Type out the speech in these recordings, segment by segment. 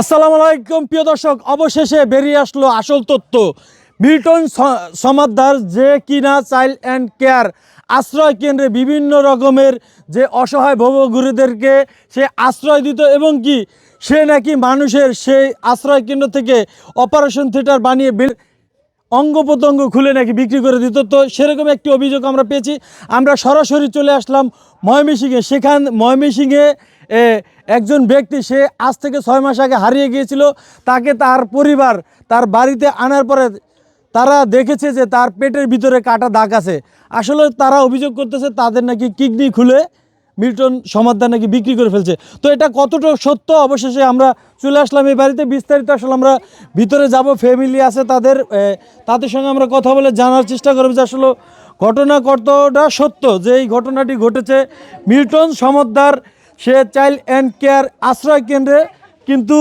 আসসালামু আলাইকুম, প্রিয় দর্শক। অবশেষে বেরিয়ে আসলো আসল তথ্য। মিল্টন সমাদ্দার যে কিনা চাইল্ড অ্যান্ড কেয়ার আশ্রয় কেন্দ্রে বিভিন্ন রকমের যে অসহায় ভবগুরুদেরকে সে আশ্রয় দিত এবং কি, সে নাকি মানুষের সেই আশ্রয় কেন্দ্র থেকে অপারেশন থিয়েটার বানিয়ে অঙ্গ প্রত্যঙ্গ খুলে নাকি বিক্রি করে দিত। তো সেরকম একটি অভিযোগ আমরা পেয়েছি। আমরা সরাসরি চলে আসলাম ময়মনসিংহে। সেখান ময়মনসিংহে এ, একজন ব্যক্তি সে আজ থেকে ছয় মাস আগে হারিয়ে গিয়েছিল। তাকে তার পরিবার তার বাড়িতে আনার পরে তারা দেখেছে যে তার পেটের ভিতরে কাটা দাগ আছে। আসলে তারা অভিযোগ করতেছে তাদের নাকি কিডনি খুলে মিল্টন সমাদার নাকি বিক্রি করে ফেলছে। তো এটা কতটা সত্য? অবশেষে আমরা চলে আসলাম এই বাড়িতে। বিস্তারিত আসলে আমরা ভিতরে যাব ফ্যামিলি আছে তাদের তাদের সঙ্গে আমরা কথা বলে জানার চেষ্টা করব যে আসলে ঘটনা কতটা সত্য, যে এই ঘটনাটি ঘটেছে মিল্টন সমদ্দার, সে চাইল্ড অ্যান্ড কেয়ার আশ্রয় কেন্দ্রে, কিন্তু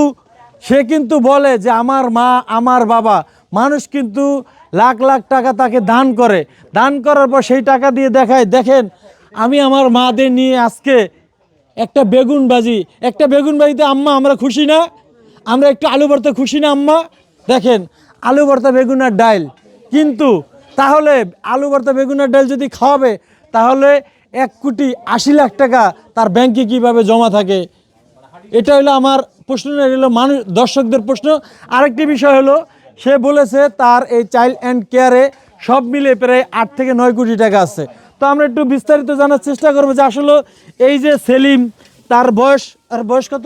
সে কিন্তু বলে যে আমার মা, আমার বাবা, মানুষ কিন্তু লাখ লাখ টাকা তাকে দান করে। দান করার পর সেই টাকা দিয়ে দেখায়, দেখেন আমি আমার মাদের নিয়ে আজকে একটা বেগুন বাজি একটা বেগুন বাজিতে আম্মা আমরা খুশি না, আমরা একটু আলু ভর্তা খুশি না আম্মা? দেখেন, আলু ভর্তা, বেগুন আর ডাইল। কিন্তু তাহলে আলু ভর্তা, বেগুন আর ডাইল যদি খাওয়াবে, তাহলে এক কোটি আশি লাখ টাকা তার ব্যাংকে কীভাবে জমা থাকে? এটা হলো আমার প্রশ্ন হলো মানুষ দর্শকদের প্রশ্ন। আরেকটি বিষয় হলো, সে বলেছে তার এই চাইল্ড অ্যান্ড কেয়ারে সব মিলে প্রায় আট থেকে নয় কোটি টাকা আছে। তো আমরা একটু বিস্তারিত জানার চেষ্টা করব যে আসলে এই যে সেলিম তার বয়স আর বয়স কত?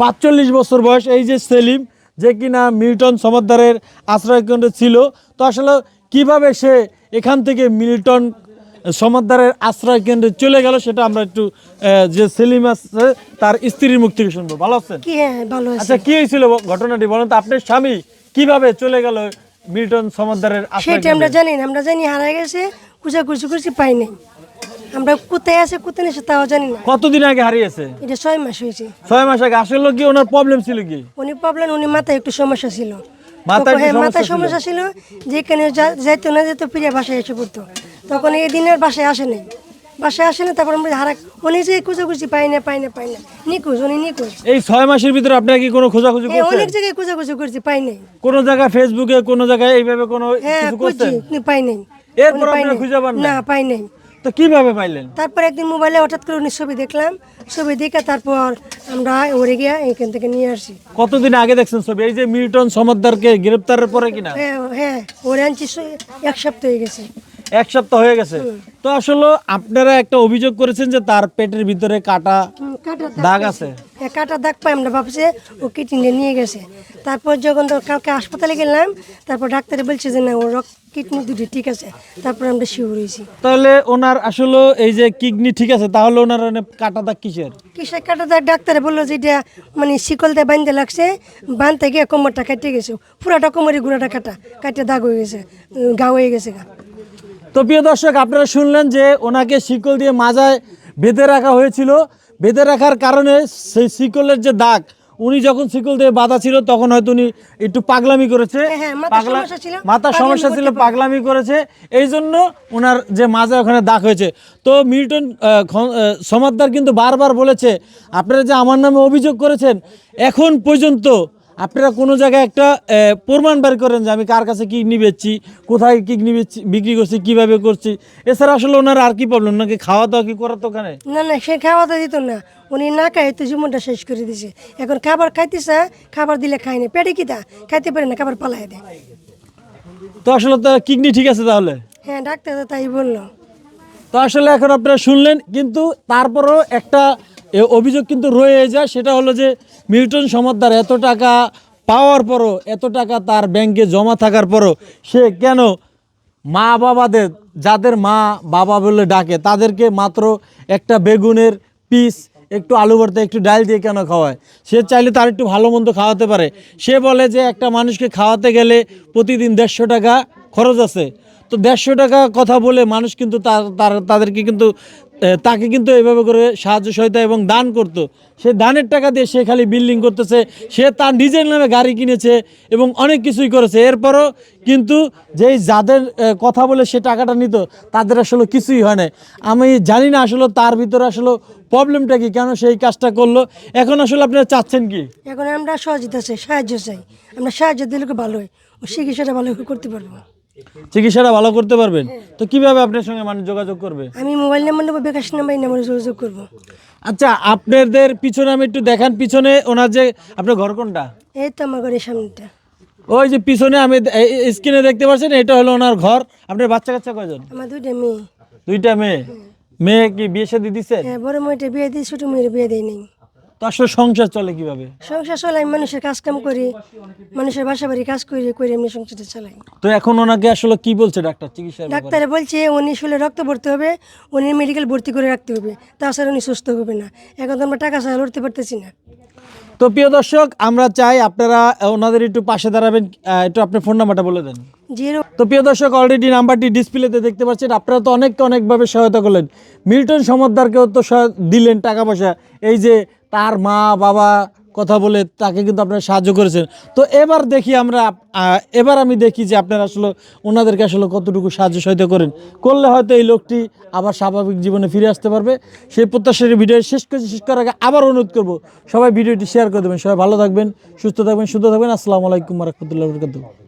পাঁচচল্লিশ। বছর বয়স এই যে সেলিম যে কিনা মিল্টন সমদ্দারের আশ্রয় কেন্দ্রে ছিল। তো আসলে কীভাবে সে এখান থেকে মিল্টন সমদ্দারের আশ্রয় কেন্দ্রে চলে গেল সেটা আমরা একটু যে সেলিম আছে তার স্ত্রীর মুখ থেকে শুনব। ভালো আছেন? হ্যাঁ ভালো আছে। আচ্ছা কি হয়েছিল ঘটনাটি বলেন তো? আপনার স্বামী কীভাবে চলে গেল মিল্টন সমদ্দারের সেটা আমরা জানি না আমরা জানি হারাই গেছে কুচা কুচি করছি পাই নাই। আমরা কোথায় আছে কোথায় নেছে তাও জানি না। কতদিন আগে হারিয়েছে? এটা ছয় মাস হয়েছে। ছয় মাস আগে। আসলে কি ওনার প্রবলেম ছিল কি? উনি প্রবলেম উনি মাথায় একটু সমস্যা ছিল। মাথায় তখন- হ্যাঁ, মাথায় সমস্যা সমস্যা ছিল যেখানে যা- যাইতো না যেত ফিরে বাসায় এসে পড়তো। তখন এই দিনের বাসায় আসে নাই। বাসায় আসে না তারপর আমরা হারা উনি যে কুচাকুচি পাই না পাই না পাই না। নিখোঁজ উনি নিখোঁজ। এই ছয় মাসের ভিতরে আপনারা কি কোনো খোঁজাখুঁজি হ্যাঁ, করছেন? অনেক জায়গায় কুচাকুচি করছি পাই নাই। কোনো জায়গায় ফেসবুকে কোনো জায়গায় এইভাবে কোনো হ্যাঁ কিছু করছেন? পাই নাই। এরপর আপনারা খুঁজে পান না পাই নাই। তো কীভাবে পাইলেন? তারপর একদিন মোবাইলে হঠাৎ করে উনি ছবি দেখলাম। ছবি দেখে তারপর আমরা ওরে গিয়া এখান থেকে নিয়ে আসি। কতদিন আগে দেখছেন ছবি? এই যে মিল্টন সমদ্দারকে গ্রেপ্তারের পরে কিনা? হ্যাঁ হ্যাঁ ওরে আনছি এক সপ্তাহ হয়ে গেছে। এক সপ্তাহ হয়ে গেছে। তো আসলে আপনারা একটা অভিযোগ করেছেন যে তার পেটের ভিতরে কাটা দাগ আছে। কাটার দাগ পাই আমরা ভাবছি ও কিডনি নিয়ে গেছে। তারপর যখন তো কালকে হাসপাতালে গেলাম তারপর ডাক্তারে বলছে যে না ওর কিডনি দুটি ঠিক আছে। তারপর আমরা শিওর হয়েছি। তাহলে ওনার আসলে এই যে কিডনি ঠিক আছে তাহলে ওনার মানে কাটা দাগ কিসের? কিসের কাটা দাগ? ডাক্তারে বলল যে এটা মানে শিকল দিয়ে বাঁধতে লাগছে বাঁধতে গিয়ে কোমরটা কেটে গেছে। পুরাটা কোমরে গুঁড়াটা কাটা কাটে দাগ হয়ে গেছে গা হয়ে গেছে গা। তো প্রিয় দর্শক আপনারা শুনলেন যে ওনাকে শিকল দিয়ে মাজায় বেঁধে রাখা হয়েছিল। বেঁধে রাখার কারণে সেই শিকলের যে দাগ উনি যখন শিকল দিয়ে বাঁধা ছিল তখন হয়তো উনি একটু পাগলামি করেছে। হ্যাঁ, হ্যাঁ, মাথার সমস্যা ছিল, পাগলামি করেছে। এই জন্য ওনার যে মাজা ওখানে দাগ হয়েছে। তো মিল্টন সমাদ্দার কিন্তু বারবার বলেছে আপনারা যে আমার নামে অভিযোগ করেছেন এখন পর্যন্ত আপনারা কোনো জায়গায় একটা প্রমাণ বের করেন যে আমি কার কাছে কিডনি বেচছি কোথায় কিডনি বেচছি বিক্রি করছি কীভাবে করছি। এছাড়া আসলে ওনার আর কি প্রবলেম নাকি খাওয়া দাওয়া কি করার তো ওখানে? না না সে খাওয়া দাওয়া দিত না। উনি না খাই তো জীবনটা শেষ করে দিছে। এখন খাবার খাইতেছে খাবার দিলে খায় না। পেটে কি দা খাইতে পারে না খাবার পালাই দেয়। তো আসলে তো কিডনি ঠিক আছে তাহলে? হ্যাঁ ডাক্তার তাই বলল। তো আসলে এখন আপনারা শুনলেন কিন্তু তারপরও একটা এ, অভিযোগ কিন্তু রয়ে যায় সেটা হলো যে মিল্টন সমাদ্দার এত টাকা পাওয়ার পরও এত টাকা তার ব্যাংকে জমা থাকার পরও সে কেন মা বাবাদের যাদের মা বাবা বলে ডাকে তাদেরকে মাত্র একটা বেগুনের পিস একটু আলু ভর্তা একটু ডাল দিয়ে কেন খাওয়ায়? সে চাইলে তার একটু ভালো মন্দ খাওয়াতে পারে। সে বলে যে একটা মানুষকে খাওয়াতে গেলে প্রতিদিন দেড়শো টাকা খরচ আছে। তো দেড়শো টাকা কথা বলে মানুষ কিন্তু তার তাদেরকে কিন্তু তাকে কিন্তু এভাবে করে সাহায্য, সহায়তা এবং দান করতো। সে দানের টাকা দিয়ে সে খালি বিল্ডিং করতেছে, সে তার নিজের নামে গাড়ি কিনেছে এবং অনেক কিছুই করেছে। এরপরও কিন্তু যেই যাদের কথা বলে সে টাকাটা নিত, তাদের আসলে কিছুই হয় না আমি জানি না আসলে তার ভিতরে আসলে প্রবলেমটা কি, কেন সেই কাজটা করল। এখন আসলে আপনারা চাচ্ছেন কি? এখন আমরা সহযোগিতা চাই, সাহায্য চাই। আমরা সাহায্য দিলে ভালো হয় ও চিকিৎসাটা ভালো করতে পারব। চিকিৎসাটা ভালো করতে পারবেন? তো কীভাবে আপনার সঙ্গে মানুষ যোগাযোগ করবে? আমি মোবাইল নাম্বার নেব বিকাশ নাম্বার নাম্বারে যোগাযোগ করব। আচ্ছা আপনাদের পিছনে আমি একটু দেখান পিছনে ওনার যে আপনার ঘর কোনটা? এই তো আমার ঘরের সামনেটা। ওই যে পিছনে আমি স্ক্রিনে দেখতে পাচ্ছেন এটা হলো ওনার ঘর। আপনার বাচ্চা কাচ্চা কয়জন? আমার দুইটা মেয়ে। দুইটা মেয়ে। মেয়ে কি বিয়ে শাদী দিচ্ছে হ্যাঁ বড় মেয়েটা বিয়ে দিই ছোটো মেয়ের বিয়ে দেয় নেই তো আসলে সংসার চলে কীভাবে? সংসার চলাই মানুষের কাজ কাম করি মানুষের বাসা বাড়ি কাজ করি করে এমনি সংসারটা চালাই তো এখন ওনাকে আসলে কি বলছে ডাক্তার চিকিৎসা ডাক্তারে বলছে উনি শুলে রক্ত ভরতে হবে উনি মেডিকেল ভর্তি করে রাখতে হবে তাছাড়া উনি সুস্থ হবে না। এখন তো আমরা টাকা ছাড়া লড়তে পারতেছি না। তো প্রিয় দর্শক আমরা চাই আপনারা ওনাদের একটু পাশে দাঁড়াবেন একটু আপনার ফোন নাম্বারটা বলে দেন। জিরো তো প্রিয় দর্শক অলরেডি নাম্বারটি ডিসপ্লেতে দেখতে পাচ্ছেন আপনারা তো অনেককে অনেকভাবে সহায়তা করলেন। মিল্টন সমদ্দারকেও তো দিলেন টাকা পয়সা। এই যে তার মা, বাবা কথা বলে তাকে কিন্তু আপনারা সাহায্য করেছেন। তো এবার দেখি আমরা এবার আমি দেখি যে আপনারা আসলে ওনাদেরকে আসলে কতটুকু সাহায্য সহায়তা করেন। করলে হয়তো এই লোকটি আবার স্বাভাবিক জীবনে ফিরে আসতে পারবে। সেই প্রত্যাশার ভিডিও শেষ করে শেষ করার আগে আবার অনুরোধ করব, সবাই ভিডিওটি শেয়ার করে দেবেন। সবাই ভালো থাকবেন, সুস্থ থাকবেন সুস্থ থাকবেন। আসসালামু আলাইকুম রহমতুল্লাহ